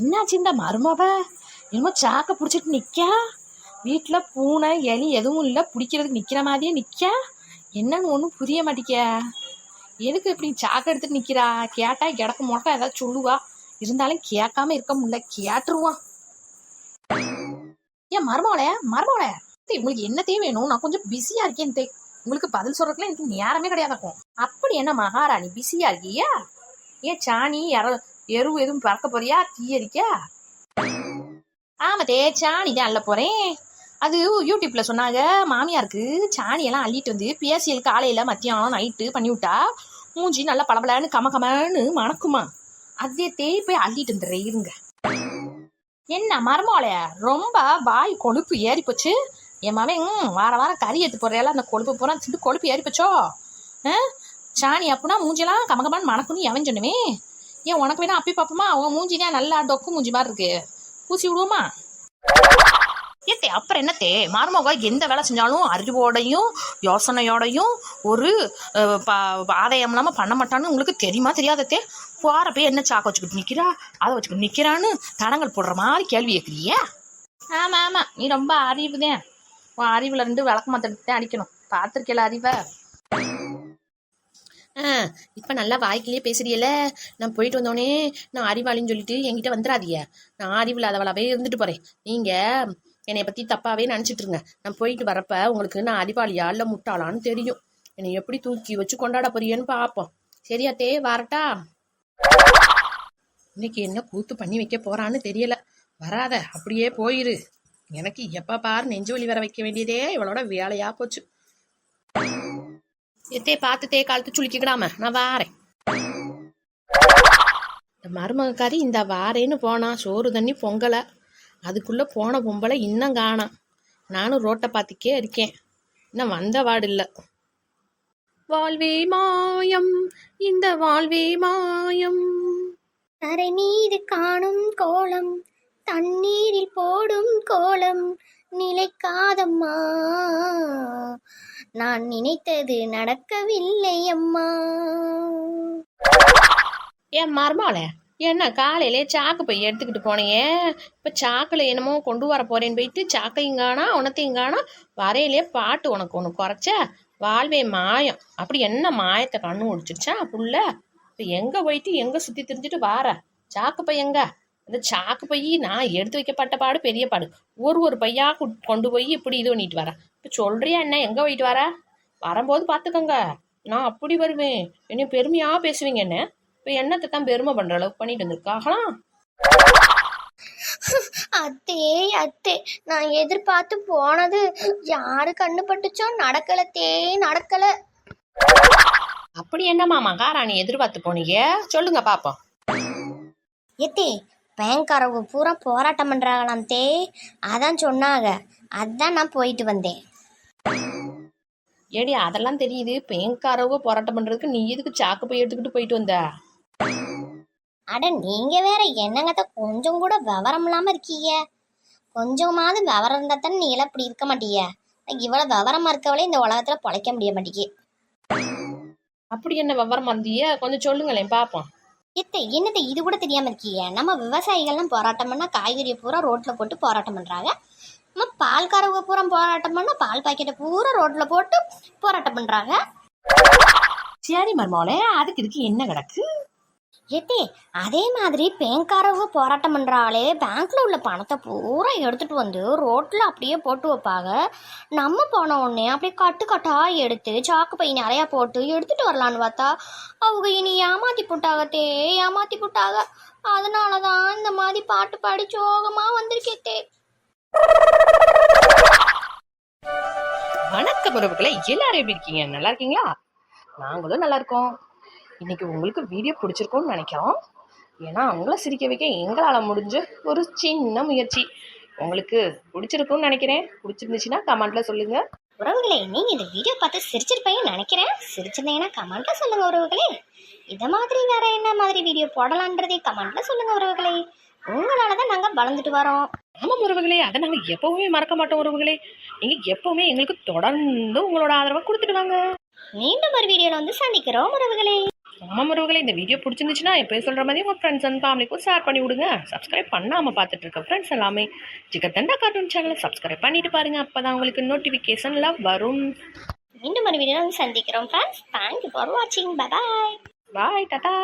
என்னாச்சு இந்த மருமவ? என்னமோ சாக்க பிடிச்சிட்டு நிற்கா வீட்டில் பூனை எலி எதுவும் இல்லை பிடிக்கிறதுக்கு நிற்கிற மாதிரியே நிற்கா என்னன்னு ஒன்றும் புரிய மாட்டிக்க எதுக்கு இப்படி சாக்க எடுத்துட்டு நிக்கிறா? கேட்டா கிடக்கு முடக்கா ஏதாவது சொல்லுவா. இருந்தாலும் கேட்காம இருக்க முடியல கேட்டுருவான் ஏன் மருமவளே மருமவளே. உங்களுக்கு என்னத்தையும் வேணும்? நான் கொஞ்சம் பிஸியா இருக்கேன் தே. உங்களுக்கு பதில் சொல்றதுக்குலாம் எனக்கு நேரமே கிடையாதாக்கும். அப்படி என்ன மகாராணி பிஸியா இருக்கியா? ஏன் சாணி யாரோ எரு எதுவும் பறக்க போறியா? தீயரிக்க ஆமாத்தே சாணி தான் அள்ள போறேன். அது யூடியூப்ல சொன்னாங்க மாமியாருக்கு சாணி எல்லாம் அள்ளிட்டு வந்து பிஎஸ்சிஎல் காலையில மத்தியானம் நைட்டு பண்ணி விட்டா மூஞ்சி நல்லா பளபளன்னு கம கமன்னு மணக்குமா? அதே தேய் போய் அள்ளிட்டு வந்துடுறேன் இருங்க. என்ன மரமாலையா? ரொம்ப வாய் கொழுப்பு ஏறி போச்சு என் மவன் ம், வார வாரம் கறி எடுத்து போடுறேல அந்த கொழுப்பு பூரா திண்டு கொழுப்பு ஏறி போச்சோ சாணி அப்படின்னா மூஞ்செல்லாம் கமகமான்னு மணக்குன்னு எவன் சொன்னுமே? ஏன் உனக்கு வேணா அப்பி பாப்போமா? உன் மூஞ்சி நல்லா டொக்கு மூஞ்சி மாதிரி இருக்கு. பூசி விடுவோமா? ஏத்தே அப்புறம் என்னத்தே? மருமக எந்த வேலை செஞ்சாலும் அறிவோடையும் யோசனையோடையும் ஒரு ப- ஆதாயம் இல்லாமல் பண்ண மாட்டான்னு உங்களுக்கு தெரியுமா தெரியாதத்தே? போற போய் என்ன சாக்க வச்சுக்கிட்டு நிற்கிறா அதை வச்சுக்கிட்டு நிற்கிறான்னு தடங்கள் போடுற மாதிரி கேள்வி கேட்குறியா ஆமாம் ஆமாம் நீ ரொம்ப அறிவுதேன் உன் அறிவில் இருந்து விளக்க தான் அடிக்கணும். பார்த்துருக்கல அறிவை? ஆ இப்போ நல்லா வாய்க்கிலேயே பேசுறியல. நான் போயிட்டு வந்தோடனே நான் அறிவாளின்னு சொல்லிட்டு என்கிட்ட வந்துடாதீங்க நான் அறிவில்லாதவளாவே இருந்துட்டு போகிறேன் நீங்கள் என்னை பற்றி தப்பாகவே நினச்சிட்ருங்க நான் போயிட்டு வரப்ப உங்களுக்கு நான் அறிவாளியா இல்லை முட்டாளான்னு தெரியும். என்னை எப்படி தூக்கி வச்சு கொண்டாட போறியேன்னு பார்ப்போம் தே வரட்டா? இன்னைக்கு என்ன கூத்து பண்ணி வைக்க போறான்னு தெரியல. வராத அப்படியே போயிரு. எனக்கு எப்ப பாரு நெஞ்சு வலி வர வைக்க வேண்டியதே இவளோட வேலையா போச்சு. எத்தே பார்த்து தே காலத்து சுளிக்கிடாம நான் வாரேன். இந்த மருமகக்காரி இந்த வாரேன்னு போனான் சோறு தண்ணி பொங்கலை. அதுக்குள்ளே போன பொம்பளை இன்னும் காணாம் நானும் ரோட்டை பார்த்துக்கே இருக்கேன். இன்னும் வந்த வாடு இல்லை வாழ்வே மாயம் இந்த வாழ்வே மாயம். தரை மீது காணும் கோலம் தண்ணீரில் போடும் கோலம் நிலைக்காதம்மா. நான் நினைத்தது நடக்கவில்லை அம்மா ஏன் மருமகளே என்ன காலையிலே சாக்கு போய் எடுத்துக்கிட்டு போனேயே. இப்போ சாக்கில் என்னமோ கொண்டு வர போறேன்னு போயிட்டு சாக்கையும் காணா உனத்தையும் காணா வரையிலே பாட்டு உனக்கு ஒன்று குறைச்ச வாழ்வே மாயம். அப்படி என்ன மாயத்தை கண்ணு முடிச்சிருச்சா புள்ள? இப்போ எங்கே போயிட்டு எங்கே சுற்றி திரிஞ்சுட்டு வார? சாக்கு பை எங்க? அந்த சாக்கு பை நான் எடுத்து வைக்கப்பட்ட பாடு பெரிய பாடு. ஒரு ஒரு பையா கொண்டு போய் இப்படி இது பண்ணிட்டு வரேன் இப்போ சொல்றியா என்ன? எங்கே போயிட்டு வர? வரும்போது பார்த்துக்கோங்க நான் அப்படி வருவேன். என்ன பெருமையாக பேசுவீங்க என்ன? இப்போ என்னத்தை தான் பெருமை பண்ற அளவுக்கு பண்ணிட்டு வந்திருக்காகலாம் அத்தே அத்தே நான் எதிர்பார்த்து போனது யாரு கண்ணு பட்டுச்சோ நடக்கல தே நடக்கல. அப்படி என்னம்மா மகாராணி எதிர்பார்த்து போனீங்க? சொல்லுங்க பாப்போம். எத்தே பேங்க்காரவங்க பூரா போராட்டம் பண்றாங்களாம் தே. அதான் சொன்னாங்க. அதான் நான் போயிட்டு வந்தேன். ஏடி அதெல்லாம் தெரியுது. பேங்காரவங்க போராட்டம் பண்றதுக்கு நீ எதுக்கு சாக்கு போய் எடுத்துக்கிட்டு போயிட்டு வந்த? அட நீங்க வேற என்னங்கத்த கொஞ்சம் கூட விவரம் இல்லாம இருக்கீங்க? கொஞ்சமாவது விவரம் இருந்தா தானே நீ எல்லாம் இப்படி இருக்க மாட்டீங்க இவ்வளவு விவரமா இருக்கவளே இந்த உலகத்துல பொழைக்க முடிய மாட்டேங்கி அப்படி என்ன விவரம் வந்திய? கொஞ்சம் சொல்லுங்களேன் பாப்போம். இத்தை என்னத்தை? இது கூட தெரியாமல் இருக்கீங்க நம்ம விவசாயிகள்லாம் போராட்டம் பண்ணால் காய்கறியை பூரா ரோட்டில் போட்டு போராட்டம் பண்ணுறாங்க நம்ம பால்காரவங்க பூரா போராட்டம் பண்ணால் பால் பாக்கெட்டை பூரா ரோட்டில் போட்டு போராட்டம் பண்ணுறாங்க சரி மர்மோலே அதுக்கு இதுக்கு என்ன கிடக்கு? ஏத்தே அதே மாதிரி பேங்க்காரவங்க போராட்டம் பண்ணுறாலே பேங்க்கில் உள்ள பணத்தை பூரா எடுத்துகிட்டு வந்து ரோட்டில் அப்படியே போட்டு வைப்பாங்க. நம்ம போன உடனே அப்படியே கட்டு கட்டாக எடுத்து சாக்கு பை நிறையா போட்டு எடுத்துகிட்டு வரலான்னு பார்த்தா அவங்க இனி ஏமாத்தி போட்டாகத்தே ஏமாத்தி போட்டாங்க அதனால தான் இந்த மாதிரி பாட்டு பாடி சோகமாக வந்திருக்கேத்தே வணக்கம் உறவுகளை எல்லாரும் எப்படி இருக்கீங்க? நல்லா இருக்கீங்களா? நாங்களும் நல்லா இருக்கோம். இன்னைக்கு உங்களுக்கு வீடியோ பிடிச்சிருக்கும்னு நினைக்கிறோம். ஏன்னா அவங்கள சிரிக்க வைக்க எங்களால் முடிஞ்ச ஒரு சின்ன முயற்சி. உங்களுக்கு பிடிச்சிருக்கும்னு நினைக்கிறேன். பிடிச்சிருந்துச்சுன்னா கமெண்ட்ல சொல்லுங்க. உறவுகளே நீங்க இந்த வீடியோ பார்த்து சிரிச்சிருப்பீங்கன்னு நினைக்கிறேன். சிரிச்சிருந்தீங்கன்னா கமெண்ட்ல சொல்லுங்க உறவுகளே. இத மாதிரி வேற என்ன மாதிரி வீடியோ போடலான்றதே கமெண்ட்ல சொல்லுங்க உறவுகளே. உங்களால தான் நாங்க வளர்ந்துட்டு வரோம். ஆமாம் உறவுகளே அதை நாங்கள் எப்பவுமே மறக்க மாட்டோம் உறவுகளே. நீங்கள் எப்பவுமே எங்களுக்கு தொடர்ந்து உங்களோட ஆதரவை கொடுத்துட்டு வாங்க. மீண்டும் ஒரு வீடியோல வந்து சந்திக்கிறோம் உறவுகளே. அம்மா உறவுகளை இந்த வீடியோ பிடிச்சிருந்துச்சுன்னா எப்போ சொல்கிற மாதிரி உங்கள் ஃப்ரெண்ட்ஸ் அண்ட் ஃபேமிலிக்கும் ஷேர் பண்ணி விடுங்க. சப்ஸ்கிரைப் பண்ணாமல் பார்த்துட்டு இருக்க ஃப்ரெண்ட்ஸ் எல்லாமே ஜிகர்தண்டா கார்ட்டூன் சேனலை சப்ஸ்கிரைப் பண்ணிட்டு பாருங்க. அப்போ தான் உங்களுக்கு நோட்டிஃபிகேஷன்லாம் வரும். மீண்டும் ஒரு வீடியோ சந்திக்கிறோம் ஃப்ரெண்ட்ஸ் தேங்க்யூ ஃபார் வாட்சிங் பை பாய் டாடா